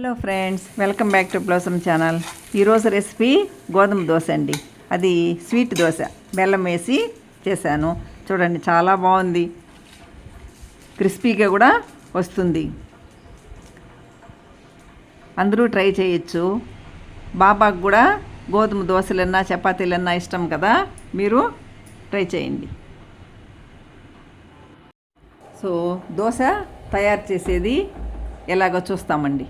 Hello friends welcome back to Blossom channel. ఈరోజు recipe గోధుమ దోశ అండి. అది స్వీట్ దోశ. బెల్లం వేసి చేశాను. చూడండి చాలా బాగుంది. క్రిస్పీగా కూడా వస్తుంది. అందరూ ట్రై చేయొచ్చు. బాబాకు కూడా గోధుమ దోశలన్నా చపాతీలన్నా ఇష్టం కదా? మీరు ట్రై చేయండి. సో దోశ తయారు చేసేది ఎలాగో చూస్తామండి.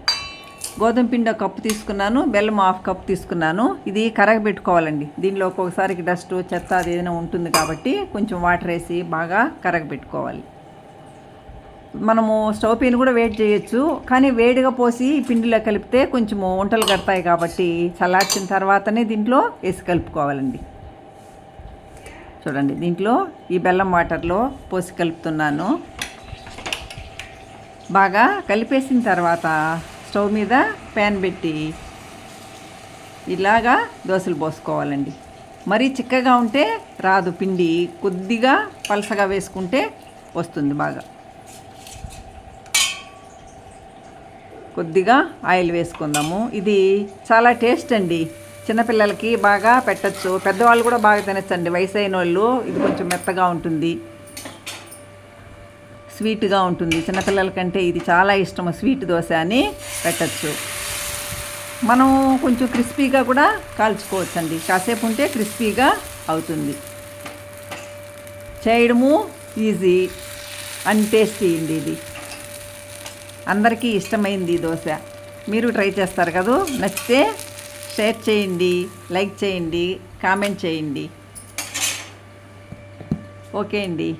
గోధుమ పిండి ఒక కప్పు తీసుకున్నాను బెల్లం హాఫ్ కప్ తీసుకున్నాను. ఇది కరగబెట్టుకోవాలండి. దీనిలో ఒక్కొక్కసారికి డస్ట్ చెత్త అది ఏదైనా ఉంటుంది కాబట్టి కొంచెం వాటర్ వేసి బాగా కరగబెట్టుకోవాలి. మనము స్టవ్ పైన కూడా వేడి చేయొచ్చు కానీ వేడిగా పోసి పిండిలో కలిపితే కొంచెము వంటలు కడతాయి కాబట్టి చల్లార్చిన తర్వాతనే దీంట్లో వేసి కలుపుకోవాలండి. చూడండి దీంట్లో ఈ బెల్లం వాటర్లో పోసి కలుపుతున్నాను. బాగా కలిపేసిన తర్వాత స్టవ్ మీద ప్యాన్ పెట్టి ఇలాగా దోశలు పోసుకోవాలండి. మరీ చిక్కగా ఉంటే రాదు పిండి కొద్దిగా పలసగా వేసుకుంటే వస్తుంది బాగా. కొద్దిగా ఆయిల్ వేసుకుందాము. ఇది చాలా టేస్ట్ అండి. చిన్నపిల్లలకి బాగా పెట్టచ్చు. పెద్దవాళ్ళు కూడా బాగా తినచ్చండి. వయసు అయిన వాళ్ళు ఇది కొంచెం మెత్తగా ఉంటుంది. స్వీట్గా ఉంటుంది. చిన్నపిల్లల కంటే ఇది చాలా ఇష్టం స్వీట్ దోశ అని పెట్టచ్చు. మనం కొంచెం క్రిస్పీగా కూడా కాల్చుకోవచ్చండి. కాసేపు ఉంటే క్రిస్పీగా అవుతుంది. చేయడము ఈజీ అండ్ టేస్టీ అండి ఇది. అందరికీ ఇష్టమైంది దోశ. మీరు ట్రై చేస్తారు కదా? నచ్చితే షేర్ చేయండి లైక్ చేయండి కామెంట్ చేయండి. ఓకే అండి.